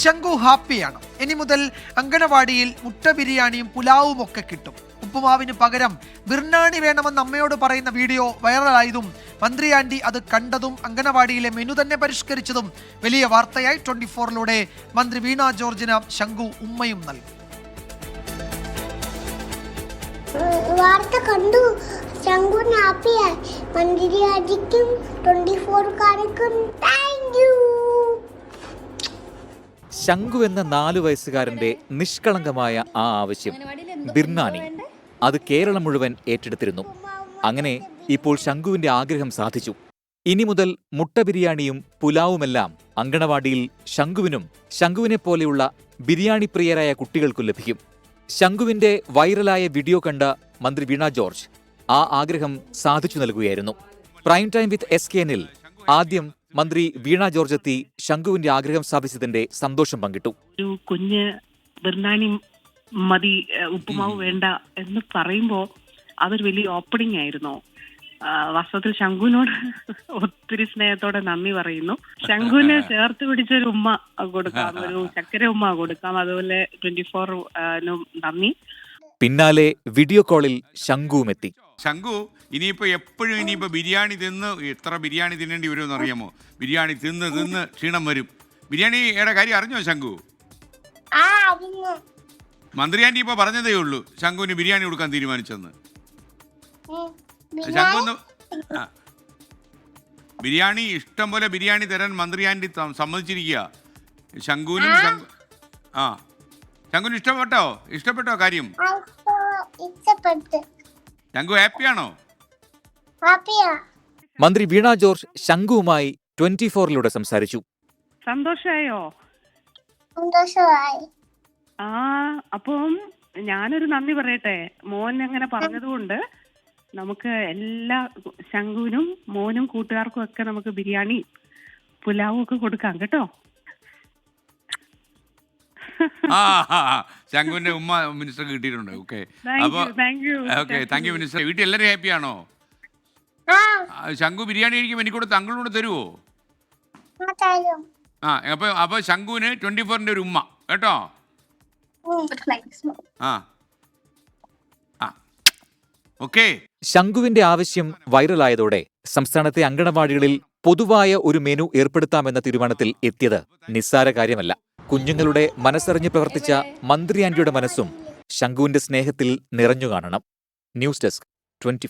ശംഖു ഹാപ്പിയാണ്. ഇനി മുതൽ അങ്കണവാടിയിൽ മുട്ട ബിരിയാണിയും പുലാവും ഒക്കെ കിട്ടും. ഉപ്പുമാവിന് പകരം ബിർണാണി വേണമെന്ന് അമ്മയോട് പറയുന്ന വീഡിയോ വൈറലായതും മന്ത്രി ആന്റി അത് കണ്ടതും അങ്കണവാടിയിലെ മെനു തന്നെ പരിഷ്കരിച്ചതും വലിയ വാർത്തയായി ട്വന്റി ഫോറിലൂടെ മന്ത്രി വീണ ജോർജിന് ശംഖു ഉമ്മയും നൽകി. വാർത്ത കണ്ടു. ശങ്കുൻ ഹാപ്പിയായി. മന്ത്രി ആന്റിക്കും ട്വന്റി ഫോർക്കാർക്കും ശംഖു എന്ന നാലു വയസ്സുകാരന്റെ നിഷ്കളങ്കമായ ആ ആവശ്യം ബിർനാനി അത് കേരളം മുഴുവൻ ഏറ്റെടുത്തിരുന്നു. അങ്ങനെ ഇപ്പോൾ ശംഖുവിന്റെ ആഗ്രഹം സാധിച്ചു. ഇനി മുതൽ മുട്ട ബിരിയാണിയും പുലാവുമെല്ലാം അങ്കണവാടിയിൽ ശംഖുവിനും ശംഖുവിനെ പോലെയുള്ള ബിരിയാണി പ്രിയരായ കുട്ടികൾക്കും ലഭിക്കും. ശംഖുവിന്റെ വൈറലായ വീഡിയോ കണ്ട മന്ത്രി വീണ ജോർജ് ആ ആഗ്രഹം സാധിച്ചു നൽകുകയായിരുന്നു. Prime time with S K ആദ്യം മന്ത്രി വീണ ജോർജ് എത്തി ശംഖുവിന്റെ ആഗ്രഹം സ്ഥാപിച്ചതിന്റെ സന്തോഷം പങ്കിട്ടു. ഒരു കുഞ്ഞ് ബിർനാണി മതി ഉപ്പുമാവ് വേണ്ട എന്ന് പറയുമ്പോ അതൊരു വലിയ ഓപ്പണിംഗ് ആയിരുന്നു. വാസ്തവത്തിൽ ശംഖുവിനോട് ഒത്തിരി സ്നേഹത്തോടെ നന്ദി പറയുന്നു. ശംഖുവിന് ചേർത്ത് പിടിച്ചൊരു ഉമ്മ കൊടുക്കാം ഒരു ചക്കര ഉമ്മ കൊടുക്കാം അതുപോലെ ട്വന്റി ഫോർ നന്ദി. പിന്നാലെ വീഡിയോ കോളിൽ ശംഖുവും എത്തി ശംഖു ഇനിയിപ്പോ എപ്പോഴും ഇനിയിപ്പോ ബിരിയാണി തിന്ന് എത്ര ബിരിയാണി തിന്നേണ്ടി വരുമെന്ന് അറിയാമോ? ബിരിയാണി തിന്ന് തിന്ന് ക്ഷീണം വരും. ബിരിയാണി ബിരിയാണിയുടെ കാര്യം അറിഞ്ഞോ ശങ്കു? മന്ത്രി ആന്റി ഇപ്പൊ പറഞ്ഞതേ ഉള്ളൂ ശംഖുവിന് ബിരിയാണി കൊടുക്കാൻ തീരുമാനിച്ചെന്ന്. ശങ്കു ശംഖു ബിരിയാണി ഇഷ്ടം പോലെ ബിരിയാണി തരാൻ മന്ത്രി ആന്റി സമ്മതിച്ചിരിക്കുക ശംഖുവിനും ശംഖു ആ. ശംഖുവിന് ഇഷ്ടപ്പെട്ടോ? ഇഷ്ടപ്പെട്ടോ കാര്യം? ഇഷ്ടപ്പെട്ടു. ശംഖു ഹാപ്പിയാണോ? ഹാപ്പിയാ. മന്ത്രി വീണ ജോർജ് ശംഖുവുമായി ട്വന്റി ഫോറിലൂടെ സംസാരിച്ചു. സന്തോഷായോ? സന്തോഷമായി. ആ അപ്പം ഞാനൊരു നന്ദി പറയട്ടെ. മോൻ അങ്ങനെ പറഞ്ഞതുകൊണ്ട് നമുക്ക് എല്ലാ ശംഖുവിനും മോനും കൂട്ടുകാർക്കും ഒക്കെ നമുക്ക് ബിരിയാണി പുലാവും ഒക്കെ കൊടുക്കാം കേട്ടോ? ശംഖുവിന്റെ ഉമ്മ മിനിസ്റ്റർ കിട്ടിയിട്ടുണ്ട്. ഓക്കെ അപ്പൊ ഓക്കെ താങ്ക് യു മിനിസ്റ്റർ വീട്ടിൽ എല്ലാവരും ഹാപ്പി ആണോ? ശങ്കു ശംഖു ബിരിയാണി കഴിക്കും എനിക്ക് കൂടെ തങ്ങളൂടെ തരുമോ ആ അപ്പൊ അപ്പൊ ശംഖുവിന് ട്വന്റി ഫോറിന്റെ ഒരു ഉമ്മ. കേട്ടോ. ആ. ആ. ഓക്കെ ശംഖുവിന്റെ ആവശ്യം വൈറലായതോടെ സംസ്ഥാനത്തെ അങ്കണവാടികളിൽ പൊതുവായ ഒരു മെനു ഏർപ്പെടുത്താമെന്ന തീരുമാനത്തിൽ എത്തിയത് നിസ്സാര കാര്യമല്ല. കുഞ്ഞുങ്ങളുടെ മനസ്സറിഞ്ഞ് പ്രവർത്തിച്ച മന്ത്രി ആന്റിയുടെ മനസ്സും ശംഖുവിന്റെ സ്നേഹത്തിൽ നിറഞ്ഞു കാണണം. News desk twenty